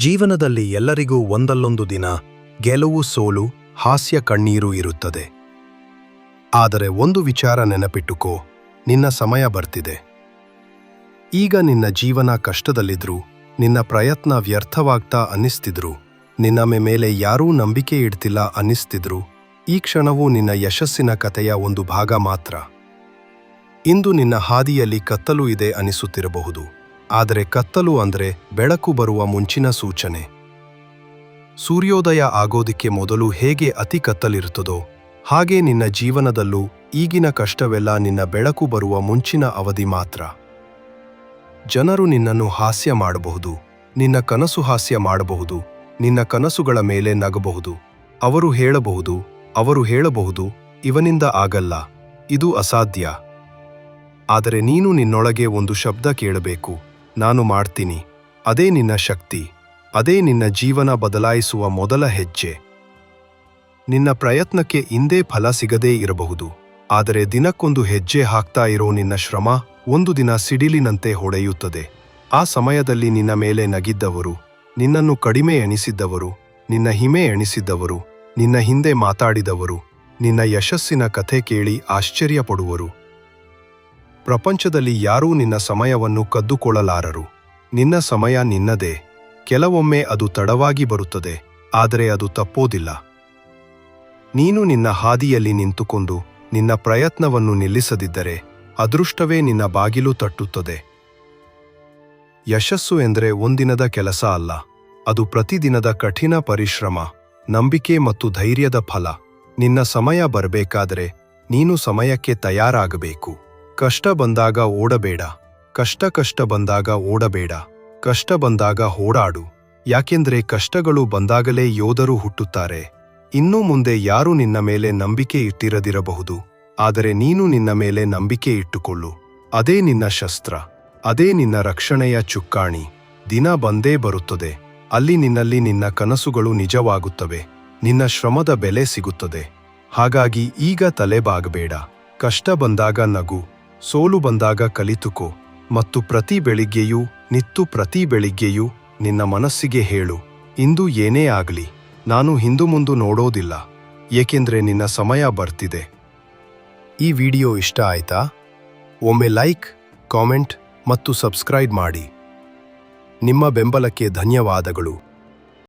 ಜೀವನದಲ್ಲಿ ಎಲ್ಲರಿಗೂ ಒಂದಲ್ಲೊಂದು ದಿನ ಗೆಲುವು, ಸೋಲು, ಹಾಸ್ಯ ಕಣ್ಣೀರು ಇರುತ್ತದೆ. ಆದರೆ ಒಂದು ವಿಚಾರ ನೆನಪಿಟ್ಟುಕೋ, ನಿನ್ನ ಸಮಯ ಬರ್ತಿದೆ. ಈಗ ನಿನ್ನ ಜೀವನ ಕಷ್ಟದಲ್ಲಿದ್ರು, ನಿನ್ನ ಪ್ರಯತ್ನ ವ್ಯರ್ಥವಾಗ್ತಾ ಅನ್ನಿಸ್ತಿದ್ರು, ನಿನ್ನ ಮೇಲೆ ಯಾರೂ ನಂಬಿಕೆ ಇಡ್ತಿಲ್ಲ ಅನ್ನಿಸ್ತಿದ್ರು, ಈ ಕ್ಷಣವು ನಿನ್ನ ಯಶಸ್ಸಿನ ಕಥೆಯ ಒಂದು ಭಾಗ ಮಾತ್ರ. ಇಂದು ನಿನ್ನ ಹಾದಿಯಲ್ಲಿ ಕತ್ತಲು ಇದೆ ಅನಿಸುತ್ತಿರಬಹುದು ಆದರೆ ಕತ್ತಲು ಅಂದರೆ ಬೆಳಕು ಬರುವ ಮುಂಚಿನ ಸೂಚನೆ. ಸೂರ್ಯೋದಯ ಆಗೋದಿಕ್ಕೆ ಮೊದಲು ಹೇಗೆ ಅತಿ ಕತ್ತಲಿರುತ್ತದೋ, ಹಾಗೆ ನಿನ್ನ ಜೀವನದಲ್ಲೂ ಈಗಿನ ಕಷ್ಟವೆಲ್ಲ ನಿನ್ನ ಬೆಳಕು ಬರುವ ಮುಂಚಿನ ಅವಧಿ ಮಾತ್ರ. ಜನರು ನಿನ್ನನ್ನು ಹಾಸ್ಯ ಮಾಡಬಹುದು, ನಿನ್ನ ಕನಸು ಹಾಸ್ಯ ಮಾಡಬಹುದು, ನಿನ್ನ ಕನಸುಗಳ ಮೇಲೆ ನಗಬಹುದು. ಅವರು ಹೇಳಬಹುದು ಅವರು ಹೇಳಬಹುದು, ಇವನಿಂದ ಆಗಲ್ಲ, ಇದು ಅಸಾಧ್ಯ. ಆದರೆ ನೀನು ನಿನ್ನೊಳಗೆ ಒಂದು ಶಬ್ದ ಕೇಳಬೇಕು. ನಾನು ಮಾಡ್ತೀನಿ. ಅದೇ ನಿನ್ನ ಶಕ್ತಿ. ಅದೇ ನಿನ್ನ ಜೀವನ ಬದಲಾಯಿಸುವ ಮೊದಲ ಹೆಜ್ಜೆ. ನಿನ್ನ ಪ್ರಯತ್ನಕ್ಕೆ ಇಂದೇ ಫಲ ಸಿಗದೇ ಇರಬಹುದು. ಆದರೆ ದಿನಕ್ಕೊಂದು ಹೆಜ್ಜೆ ಹಾಕ್ತಾ ಇರೋ ನಿನ್ನ ಶ್ರಮ ಒಂದು ದಿನ ಸಿಡಿಲಿನಂತೆ ಹೊಡೆಯುತ್ತದೆ. ಆ ಸಮಯದಲ್ಲಿ ನಿನ್ನ ಮೇಲೆ ನಗಿದ್ದವರು, ನಿನ್ನನ್ನು ಕಡಿಮೆ ಎಣಿಸಿದ್ದವರು, ನಿನ್ನ ಹಿಮೆ ಎಣಿಸಿದ್ದವರು, ನಿನ್ನ ಹಿಂದೆ ಮಾತಾಡಿದವರು, ನಿನ್ನ ಯಶಸ್ಸಿನ ಕಥೆ ಕೇಳಿ ಆಶ್ಚರ್ಯಪಡುವರು. ಪ್ರಪಂಚದಲ್ಲಿ ಯಾರೂ ನಿನ್ನ ಸಮಯವನ್ನು ಕದ್ದುಕೊಳ್ಳಲಾರರು. ನಿನ್ನ ಸಮಯ ನಿನ್ನದೇ. ಕೆಲವೊಮ್ಮೆ ಅದು ತಡವಾಗಿ ಬರುತ್ತದೆ, ಆದರೆ ಅದು ತಪ್ಪೋದಿಲ್ಲ. ನೀನು ನಿನ್ನ ಹಾದಿಯಲ್ಲಿ ನಿಂತುಕೊಂಡು ನಿನ್ನ ಪ್ರಯತ್ನವನ್ನು ನಿಲ್ಲಿಸದಿದ್ದರೆ ಅದೃಷ್ಟವೇ ನಿನ್ನ ಬಾಗಿಲು ತಟ್ಟುತ್ತದೆ. ಯಶಸ್ಸು ಎಂದರೆ ಒಂದಿನದ ಕೆಲಸ ಅಲ್ಲ, ಅದು ಪ್ರತಿದಿನದ ಕಠಿಣ ಪರಿಶ್ರಮ, ನಂಬಿಕೆ ಮತ್ತು ಧೈರ್ಯದ ಫಲ. ನಿನ್ನ ಸಮಯ ಬರಬೇಕಾದರೆ ನೀನು ಸಮಯಕ್ಕೆ ತಯಾರಾಗಬೇಕು. ಕಷ್ಟ ಬಂದಾಗ ಓಡಬೇಡ. ಕಷ್ಟ ಕಷ್ಟ ಬಂದಾಗ ಓಡಬೇಡ. ಕಷ್ಟ ಬಂದಾಗ ಓಡಾಡು. ಯಾಕೆಂದ್ರೆ ಕಷ್ಟಗಳು ಬಂದಾಗಲೇ ಯೋಧರು ಹುಟ್ಟುತ್ತಾರೆ. ಇನ್ನು ಮುಂದೆ ಯಾರು ನಿನ್ನ ಮೇಲೆ ನಂಬಿಕೆ ಇಟ್ಟಿರದಿರಬಹುದು. ಆದರೆ ನೀನು ನಿನ್ನ ಮೇಲೆ ನಂಬಿಕೆ ಇಟ್ಟುಕೊಳ್ಳು. ಅದೇ ನಿನ್ನ ಶಸ್ತ್ರ. ಅದೇ ನಿನ್ನ ರಕ್ಷಣೆಯ ಚುಕ್ಕಾಣಿ. ದಿನ ಬಂದೇ ಬರುತ್ತದೆ. ಅಲ್ಲಿ ನಿನ್ನಲ್ಲಿ ನಿನ್ನ ಕನಸುಗಳು ನಿಜವಾಗುತ್ತವೆ. ನಿನ್ನ ಶ್ರಮದ ಬೆಲೆ ಸಿಗುತ್ತದೆ. ಹಾಗಾಗಿ ಈಗ ತಲೆಬಾಗಬೇಡ. ಕಷ್ಟ ಬಂದಾಗ ನಗು. ಸೋಲು ಬಂದಾಗ ಕಲಿತುಕೋ ಮತ್ತು ಪ್ರತಿ ಬೆಳಿಗ್ಗೆಯೂ ನಿತ್ತು ಪ್ರತಿ ಬೆಳಿಗ್ಗೆಯೂ ನಿನ್ನ ಮನಸ್ಸಿಗೆ ಹೇಳು, ಇಂದು ಏನೇ ಆಗಲಿ, ನಾನು ಹಿಂದು ಮುಂದು ನೋಡೋದಿಲ್ಲ, ಏಕೆಂದ್ರೆ ನಿನ್ನ ಸಮಯ ಬರ್ತಿದೆ. ಈ ವಿಡಿಯೋ ಇಷ್ಟ ಆಯ್ತಾ? ಒಮ್ಮೆ ಲೈಕ್, ಕಾಮೆಂಟ್ ಮತ್ತು ಸಬ್ಸ್ಕ್ರೈಬ್ ಮಾಡಿ. ನಿಮ್ಮ ಬೆಂಬಲಕ್ಕೆ ಧನ್ಯವಾದಗಳು.